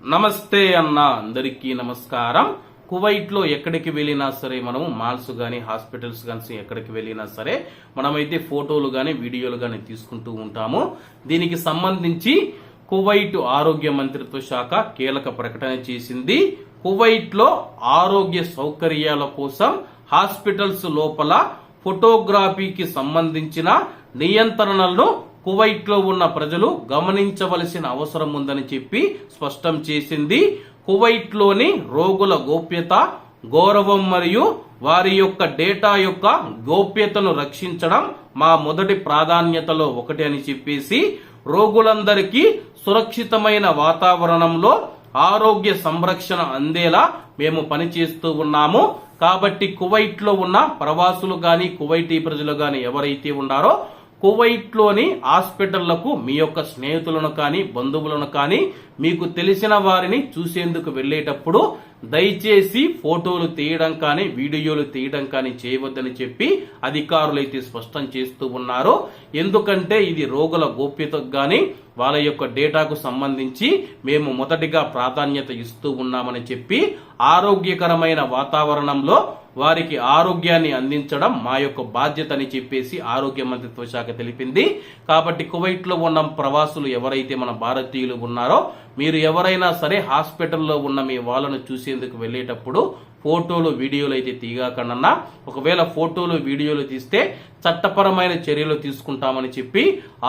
నమస్తే అన్న అందరికీ నమస్కారం. కువైట్లో ఎక్కడికి వెళ్ళినా సరే మనము మాల్స్ కానీ హాస్పిటల్స్ కానీ ఎక్కడికి వెళ్ళినా సరే మనమైతే ఫోటోలు కానీ వీడియోలు కానీ తీసుకుంటూ ఉంటాము. దీనికి సంబంధించి కువైట్ ఆరోగ్య మంత్రిత్వ శాఖ కీలక ప్రకటన చేసింది. కువైట్లో ఆరోగ్య సౌకర్యాల కోసం హాస్పిటల్స్ లోపల ఫోటోగ్రఫీకి సంబంధించిన నియంత్రణలను కువైట్లో ఉన్న ప్రజలు గమనించవలసిన అవసరం ఉందని చెప్పి స్పష్టం చేసింది. కువైట్లోని రోగుల గోప్యత గౌరవం మరియు వారి యొక్క డేటా యొక్క గోప్యతను రక్షించడం మా మొదటి ప్రాధాన్యతలో ఒకటి అని చెప్పేసి రోగులందరికీ సురక్షితమైన వాతావరణంలో ఆరోగ్య సంరక్షణ అందేలా మేము పనిచేస్తూ ఉన్నాము. కాబట్టి కువైట్లో ఉన్న ప్రవాసులు గాని కువైటీ ప్రజలు గాని ఎవరైతే ఉన్నారో కువైట్లోని హాస్పిటళ్ళకు మీ యొక్క స్నేహితులను కానీ బంధువులను కానీ మీకు తెలిసిన వారిని చూసేందుకు వెళ్ళేటప్పుడు దయచేసి ఫోటోలు తీయడం కానీ వీడియోలు తీయడం కానీ చేయవద్దని చెప్పి అధికారులైతే స్పష్టం చేస్తూ ఉన్నారు. ఎందుకంటే ఇది రోగుల గోప్యతకు కానీ వాళ్ళ యొక్క డేటాకు సంబంధించి మేము మొదటిగా ప్రాధాన్యత ఇస్తూ ఉన్నామని చెప్పి ఆరోగ్యకరమైన వాతావరణంలో వారికి ఆరోగ్యాన్ని అందించడం మా యొక్క బాధ్యత అని చెప్పేసి ఆరోగ్య మంత్రిత్వ శాఖ తెలిపింది. కాబట్టి కువైట్లో ఉన్న ప్రవాసులు ఎవరైతే మన భారతీయులు ఉన్నారో మీరు ఎవరైనా సరే హాస్పిటల్లో ఉన్న మీ వాళ్ళను చూసేందుకు వెళ్ళేటప్పుడు ఫోటోలు వీడియోలు అయితే తీయకన్నా ఒకవేళ ఫోటోలు వీడియోలు తీస్తే చట్టపరమైన చర్యలు తీసుకుంటామని చెప్పి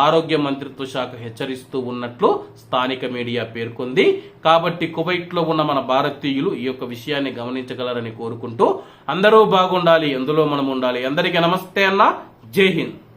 ఆరోగ్య మంత్రిత్వ శాఖ హెచ్చరిస్తూ ఉన్నట్లు స్థానిక మీడియా పేర్కొంది. కాబట్టి కువైట్లో ఉన్న మన భారతీయులు ఈ యొక్క విషయాన్ని గమనించగలరని కోరుకుంటూ అందరూ బాగుండాలి ఎందులో మనం ఉండాలి. అందరికీ నమస్తే అన్న. జై హింద్.